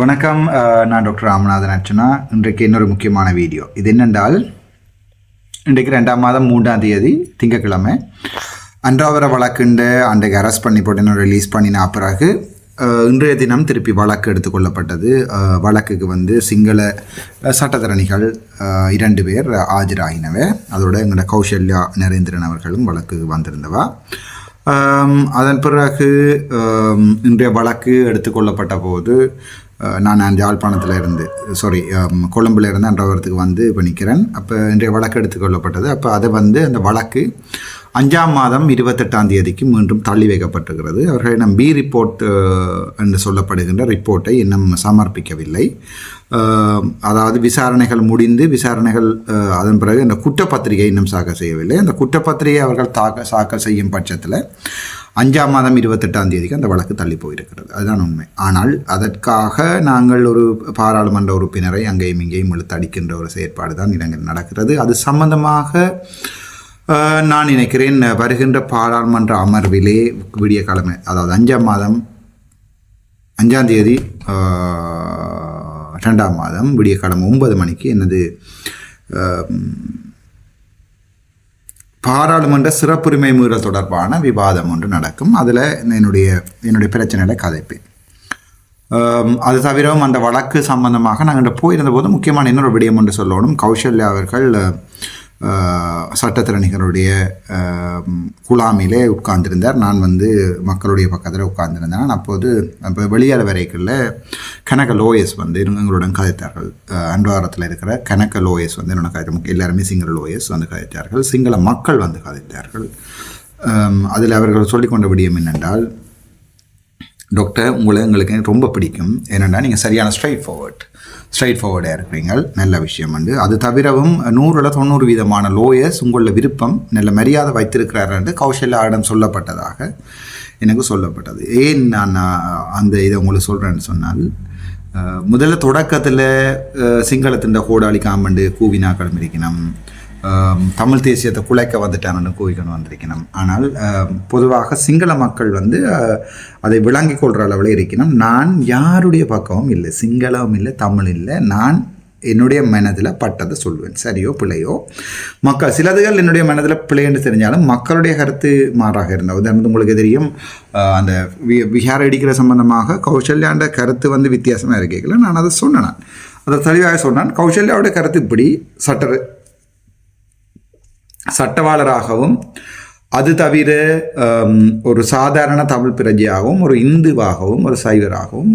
வணக்கம். நான் டாக்டர் ராமநாதன் அர்ச்சனா. இன்றைக்கு இன்னொரு முக்கியமான வீடியோ. இது என்னென்றால் இன்றைக்கு ரெண்டாம் மாதம் மூன்றாம் தேதி திங்கட்கிழமை. அன்றாவர வழக்குண்டு அன்றைக்கு அரெஸ்ட் பண்ணி போட்டு ரிலீஸ் பண்ணின பிறகு இன்றைய தினம் திருப்பி வழக்கு எடுத்துக்கொள்ளப்பட்டது வழக்குக்கு வந்து சிங்கள சட்டத்தரணிகள் இரண்டு பேர் ஆஜராகினவை அதோட எங்களோட கௌசல்யா நரேந்திரன் அவர்களும் வழக்குக்கு வந்திருந்தவா. அதன் பிறகு இன்றைய வழக்கு எடுத்துக்கொள்ளப்பட்ட போது நான் அந்த யாழ்ப்பாணத்தில் இருந்து சாரி கொழும்பில் இருந்து அன்றவரத்துக்கு வந்து இப்போ நிற்கிறேன் அப்போ இன்றைய வழக்கு எடுத்துக்கொள்ளப்பட்டது அப்போ அதை வந்து அந்த வழக்கு அஞ்சாம் மாதம் இருபத்தெட்டாம் தேதிக்கு மீண்டும் தள்ளி வைக்கப்பட்டிருக்கிறது. அவர்களிடம் பி ரிப்போர்ட் என்று சொல்லப்படுகின்ற ரிப்போர்ட்டை இன்னும் சமர்ப்பிக்கவில்லை. அதாவது விசாரணைகள் முடிந்து விசாரணைகள் அதன் பிறகு இந்த குற்றப்பத்திரிகை இன்னும் தாக்கல் செய்யவில்லை. அந்த குற்றப்பத்திரிகை அவர்கள் தாக்க தாக்கல் செய்யும் பட்சத்தில் அஞ்சாம் மாதம் இருபத்தெட்டாம் தேதிக்கு அந்த வழக்கு தள்ளி போயிருக்கிறது. அதுதான் உண்மை. ஆனால் அதற்காக நாங்கள் ஒரு பாராளுமன்ற உறுப்பினரை அங்கேயும் இங்கேயும் இழுத்து அடிக்கின்ற ஒரு செயற்பாடு தான் இடங்கள் நடக்கிறது. அது சம்பந்தமாக நான் நினைக்கிறேன் வருகின்ற பாராளுமன்ற அமர்விலே விடிய கிழமை அதாவது அஞ்சாம் மாதம் அஞ்சாம் தேதி ரெண்டாம் மாதம் விடிய கிழமை ஒன்பது மணிக்கு எனது பாராளுமன்ற சிறப்புரிமை மீறல் தொடர்பான விவாதம் ஒன்று நடக்கும். அதில் என்னுடைய என்னுடைய பிரச்சனைகளை கதைப்பேன். அது தவிரவும் அந்த வழக்கு சம்பந்தமாக நாங்கள் போயிருந்த போது முக்கியமான இன்னொரு விடயம் என்று சொல்லணும். கௌசல்யா அவர்கள் சட்டத்திறனிகளுடைய குழாமிலே உட்கார்ந்திருந்தார். நான் வந்து மக்களுடைய பக்கத்தில் உட்கார்ந்திருந்தேன். அப்போது இப்போ வெளியாள வரைக்குள்ள கனக லோயஸ் வந்து எங்களுடன் கதைத்தார்கள். அன்றாரத்தில் இருக்கிற கனக லோயஸ் வந்து என்னோட கதை எல்லாருமே சிங்கள லோயஸ் வந்து கதைத்தார்கள். சிங்கள மக்கள் வந்து கதைத்தார்கள். அதில் அவர்கள் சொல்லிக்கொண்ட விடியம் என்னென்றால் டாக்டர் உங்களை எங்களுக்கு ரொம்ப பிடிக்கும். என்னென்னா நீங்கள் சரியான ஸ்ட்ரைட் ஃபார்வர்ட் ஸ்ட்ரைட் ஃபார்வர்டாக இருக்கிறீங்க நல்ல விஷயம் உண்டு அது தவிரவும் நூறில் தொண்ணூறு வீதமான லோயர்ஸ் உங்களோட விருப்பம் நல்ல மரியாதை வைத்திருக்கிறாரு என்று கௌசல்யாவிடம் சொல்லப்பட்டதாக எனக்கு சொல்லப்பட்டது. ஏன் நான் அந்த இதை உங்களுக்கு சொல்கிறேன்னு சொன்னால் முதல்ல தொடக்கத்தில் சிங்களத்தின் கோடாளி காமண்டு கூவினாக்களும் இருக்கணும் தமிழ் தேசியத்தை குலைக்க வந்துட்டானு கூவிக்கணும் வந்திருக்கணும். ஆனால் பொதுவாக சிங்கள மக்கள் வந்து அதை விளங்கிக் கொள்கிற அளவில் இருக்கணும் நான் யாருடைய பக்கமும் இல்லை சிங்களம் இல்லை தமிழ் இல்லை. நான் என்னுடைய மனதில் பட்டதை சொல்வேன். சரியோ பிழையோ? மக்கள் சிலதுகள் என்னுடைய மனதில் பிழைன்னு தெரிஞ்சாலும் மக்களுடைய கருத்து மாறாக இருந்தால் உதாரணத்து உங்களுக்கு தெரியும் அந்த வி- விஹார அடிக்கிற சம்பந்தமாக கௌசல்யாண்ட கருத்து வந்து வித்தியாசமாக இருக்கல நான் அதை சொன்னேன். அதை தெளிவாக சொன்னான். கௌசல்யாவோட கருத்து இப்படி சட்டர் சட்டவாளராகவும் அது தவிர ஒரு சாதாரண தமிழ் பிரஜையாகவும் ஒரு இந்துவாகவும் ஒரு சைவராகவும்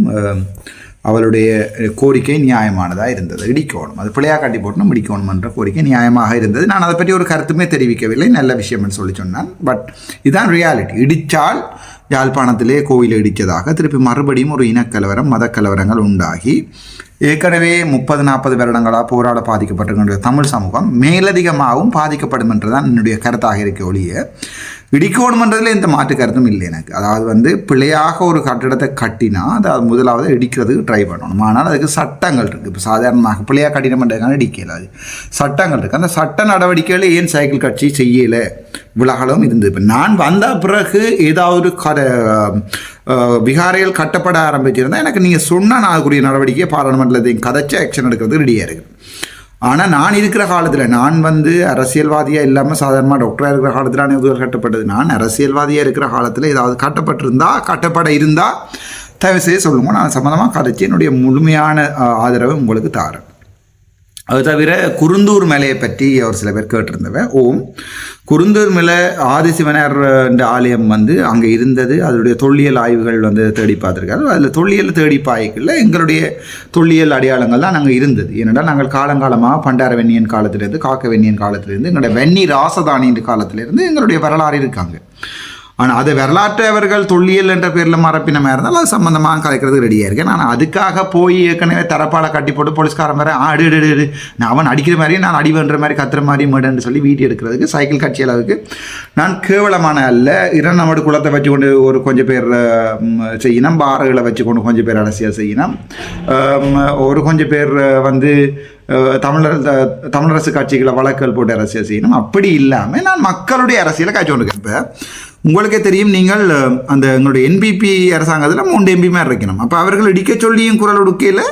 அவளுடைய கோரிக்கை நியாயமானதாக இருந்தது. இடிக்கோணும். அது பிள்ளையாக காட்டி போட்டணும் இடிக்கோணுமன்ற என்ற கோரிக்கை நியாயமாக இருந்தது. நான் அதை பற்றி ஒரு கருத்துமே தெரிவிக்கவில்லை. நல்ல விஷயம்னு சொல்லி சொன்னான். பட் இதுதான் ரியாலிட்டி இடித்தால் யாழ்ப்பாணத்திலே கோயில் இடித்ததாக திருப்பி மறுபடியும் ஒரு இனக்கலவரம் மதக்கலவரங்கள் உண்டாகி ஏற்கனவே முப்பது நாற்பது வருடங்களாக போராட பாதிக்கப்பட்டிருக்கின்ற தமிழ் சமூகம் மேலதிகமாகவும் பாதிக்கப்படும் என்றுதான் என்னுடைய கருத்தாக இருக்க ஒழிய இடிக்கணுமன்றதில் எந்த மாற்று கருத்தும் இல்லை எனக்கு. அதாவது வந்து பிழையாக ஒரு கட்டிடத்தை கட்டினா அதை முதலாவது இடிக்கிறதுக்கு ட்ரை பண்ணணும். ஆனால் அதுக்கு சட்டங்கள் இருக்குது இப்போ சாதாரணமாக பிழையாக கட்டிடம்ன்றதுக்கான இடிக்கல அது. சட்டங்கள் இருக்குது அந்த சட்ட நடவடிக்கைகள் ஏன் சைக்கிள் கட்சி செய்யலை? விலகலும் இருந்தது இப்போ நான் வந்த பிறகு ஏதாவது கட விகாரையில் கட்டப்பட ஆரம்பிச்சிருந்தால் எனக்கு நீங்கள் சொன்னால் நான் அதுக்குரிய நடவடிக்கையை பாராளுமன்றத்தையும் கதைச்சு ஆக்ஷன் எடுக்கிறதுக்கு ரெடியாக இருக்குது ஆனால் நான் இருக்கிற காலத்தில் நான் வந்து அரசியல்வாதியாக இல்லாமல் சாதாரணமாக டாக்டராக இருக்கிற காலத்தில் நான் கட்டப்பட்டது. நான் அரசியல்வாதியாக இருக்கிற காலத்தில் ஏதாவது கட்டப்பட்டிருந்தா கட்டப்பட இருந்தால் தயவு செய்ய சொல்லுங்க. நான் சம்மந்தமாக கதைச்சு என்னுடைய முழுமையான ஆதரவை உங்களுக்கு தாரேன். அது தவிர குருந்தூர் மலையை பற்றி ஒரு சில பேர் கேட்டிருந்தவன் ஓம். குருந்தூர் மலை ஆதிசிவனர் என்ற ஆலயம் வந்து அங்கே இருந்தது. அதனுடைய தொல்லியல் ஆய்வுகள் வந்து தேடி பார்த்துருக்காரு. அதில் தொல்லியல் தேடி பாய்க்குள்ள எங்களுடைய தொல்லியல் அடையாளங்கள் தான் நாங்கள் இருந்தது. ஏனென்றால் நாங்கள் காலங்காலமாக பண்டார வெண்ணியன் காலத்திலேருந்து காக்க வெண்ணியன் காலத்திலேருந்து எங்களுடைய வெண்ணி ராசதானியின் காலத்திலேருந்து எங்களுடைய வரலாறு இருக்காங்க. ஆனால் அது வரலாற்றை அவர்கள் தொல்லியல் என்ற பேரில் மரப்பினமாக இருந்தால் அது சம்மந்தமாக கலைக்கிறதுக்கு ரெடியாக இருக்கேன். நான் அதுக்காக போய் ஏற்கனவே தரப்பாலை கட்டி போட்டு போலீஸ்காரன் வேறு ஆடு அடு நான் அவன் அடிக்கிற மாதிரி நான் அடிவன்ற மாதிரி கத்துற மாதிரி மேடுன்னு சொல்லி வீடியோ எடுக்கிறதுக்கு சைக்கிள் கட்சி அளவுக்கு. நான் கேவலமான அல்ல. இரநமடு குளத்தை வச்சு கொண்டு ஒரு கொஞ்சம் பேர் செய்யணும் பாறைகளை வச்சு கொண்டு கொஞ்சம் பேர் அரசியல் செய்யணும் ஒரு கொஞ்சம் பேர் வந்து தமிழர் த- தமிழரசு கட்சிகளை வழக்கல் போட்டு அரசியல் செய்யணும். அப்படி இல்லாமல் நான் மக்களுடைய அரசியலை காய்ச்சி கொண்டிருக்கேன் இப்போ உங்களுக்கே தெரியும் நீங்கள் அந்த எங்களுடைய என்பிபி அரசாங்கத்தில் மூன்று எம்பி மாதிரி இருக்கணும். அப்போ அவர்கள் இடிக்க சொல்லியும் குரல் ஒடுக்கையில்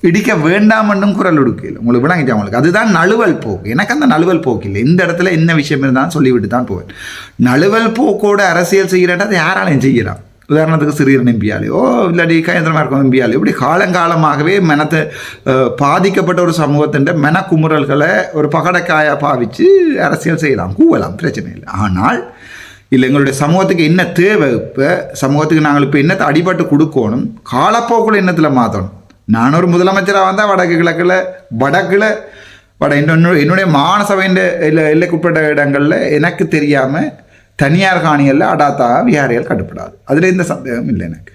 இடிக்க வேண்டாம் என்றும் குரல் உடுக்கையில் உங்களுக்கு விளங்கிட்டு அவங்களுக்கு அதுதான் நழுவல் போக்கு. எனக்கு அந்த நழுவல் போக்கு இல்லை. இந்த இடத்துல என்ன விஷயம் இருந்தாலும் சொல்லிவிட்டு தான் போவேன். நழுவல் போக்கோட அரசியல் செய்கிறாட்டா அதை யாராலையும் செய்கிறான் உதாரணத்துக்கு சிறீரன் எம்பியாலேயோ இல்லாட்டி கயந்திரமாக இருக்கும் எம்பியாலேயோ இப்படி காலங்காலமாகவே மனத்தை பாதிக்கப்பட்ட ஒரு சமூகத்தின் மனக்குமுறல்களை ஒரு பகடக்காயாக பாவித்து அரசியல் செய்யலாம். கூவலாம் பிரச்சனை இல்லை. ஆனால் இல்லை எங்களுடைய சமூகத்துக்கு என்ன தேவை இப்போ? சமூகத்துக்கு நாங்கள் இப்போ என்னத்தை அடிபட்டு கொடுக்கணும்? காலப்போக்கில் என்னத்தில் மாற்றணும் நான் ஒரு முதலமைச்சராக வந்தால் வடக்கு கிழக்கில் வடக்கில் வட இன்னொன்று என்னுடைய மாநசபையின் இல்லை எல்லைக்குட்பட்ட இடங்களில் எனக்கு தெரியாமல் தனியார் காணிகளில் அடாத்தா விகாரிகள் கட்டுப்படாது. அதில் எந்த சந்தேகம் இல்லை எனக்கு.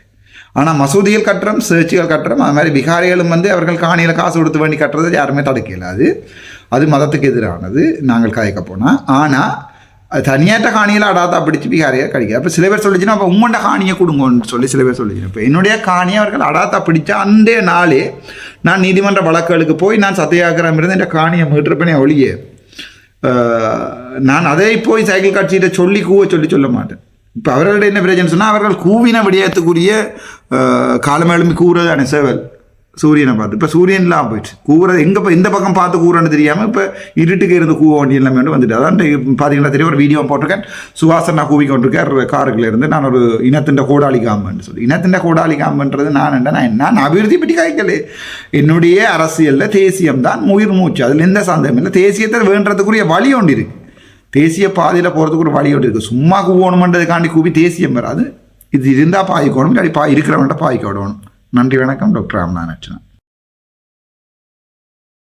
ஆனால் மசூதிகள் கட்டுறோம் சேர்ச்சிகள் கட்டுறோம் அது மாதிரி விகாரிகளும் வந்து அவர்கள் காணியில் காசு கொடுத்து வேண்டி கட்டுறது யாருமே தடுக்க இயலாது. அது மதத்துக்கு எதிரானது நாங்கள் கயக்க போனால் ஆனால் அது தனியாட்ட காணியில் அடாத்தா பிடிச்சி பிகாரியை கிடைக்காது அப்போ சில பேர் சொல்லிச்சுன்னா அப்போ உம்மண்ட காணியை கொடுங்கன்னு சொல்லி சில பேர் சொல்லிச்சு இப்போ என்னுடைய காணியை அவர்கள் அடாத்தா பிடிச்சா அந்த நாளே நான் நீதிமன்ற வழக்குகளுக்கு போய் நான் சத்தியாகிரம் இருந்து என் காணியை மீட்டுருப்பேனே ஒழியே நான் அதை போய் சைக்கிள் காட்சியிட்ட சொல்லி கூவ சொல்லி சொல்ல மாட்டேன். இப்போ அவர்கள்ட்ட என்ன பிரச்சனை சொன்னால் அவர்கள் கூவின விடயத்துக்குரிய அஹ், காலமேலுமே கூறுறதானே சேவல். சூரியனை பார்த்து. இப்போ சூரியன்லாம் போயிடுச்சு. கூவுறது எங்கே இப்போ பக்கம் பார்த்து கூறன்னு தெரியாமல் இப்போ இருட்டுக்கு இருந்து கூவ வண்டி எல்லாமே வந்துட்டு. அதான் பார்த்தீங்கன்னா தெரியும்? ஒரு வீடியோ போட்டிருக்கேன். சுவாசன் நான் கூவி கொண்டிருக்கார் காருக்குள்ள இருந்து நான் ஒரு இனத்தின் கோடாளி காமன்னு சொல்லி. இனத்தின் கோடாளி காம்புன்றது நான் என்ன நான் என்ன நான் அபிவிருத்தி பற்றி கேட்கல என்னுடைய அரசியலில் தேசியம் தான் உயிர் மூச்சு. அதில் எந்த சந்தேகம் இல்லை. தேசியத்தை வேண்டதுக்குரிய வழி ஒன்று இருக்கு. தேசிய பாதையில் போகிறதுக்கு ஒரு வழி ஒன்று இருக்குது சும்மா கூவணுமன்றதுக்காண்டி கூவி தேசியம் வராது. இது இருந்தால் பாய்க்கணும் இல்லாட்டி பா இருக்கிறவன்ட்ட பாய்க்க விடணும் நன்றி வணக்கம் டாக்டர் ராமநாதன்